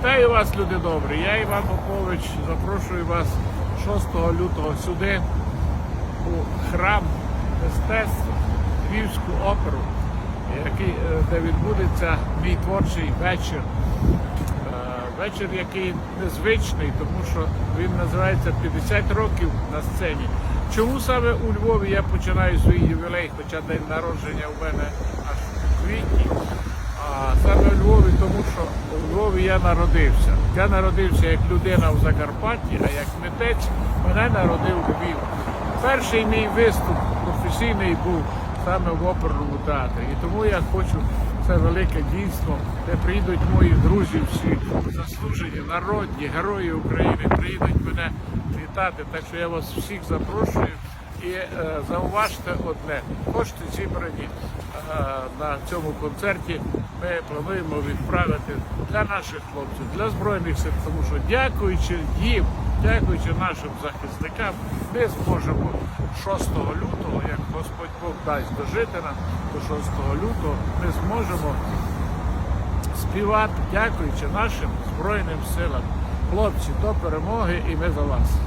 Вітаю вас, люди добрі. Я Іван Попович. Запрошую вас 6 лютого сюди, у храм мистецтва, Львівську оперу, який, е, де відбудеться мій творчий вечір. Е, Вечір, який незвичний, тому що він називається 50 років на сцені. Чому саме у Львові я починаю свій ювілей, хоча день народження у мене аж у квітні. А саме у Львові, тому що у Львові я народився. Я народився як людина в Закарпатті, а як митець мене народив Львів. Перший мій виступ професійний був саме в оперному театрі. І тому я хочу це велике дійство, де приїдуть мої друзі, всі заслужені, народні, герої України, приїдуть мене вітати. Так що я вас всіх запрошую. І е, зауважте одне, кошти зібрані е, на цьому концерті. Ми плануємо відправити для наших хлопців, для збройних сил, тому що дякуючи їм, дякуючи нашим захисникам, ми зможемо 6 лютого, як Господь Бог дасть дожити нам до 6 лютого, ми зможемо співати, дякуючи нашим збройним силам. Хлопці, до перемоги, і ми за вас.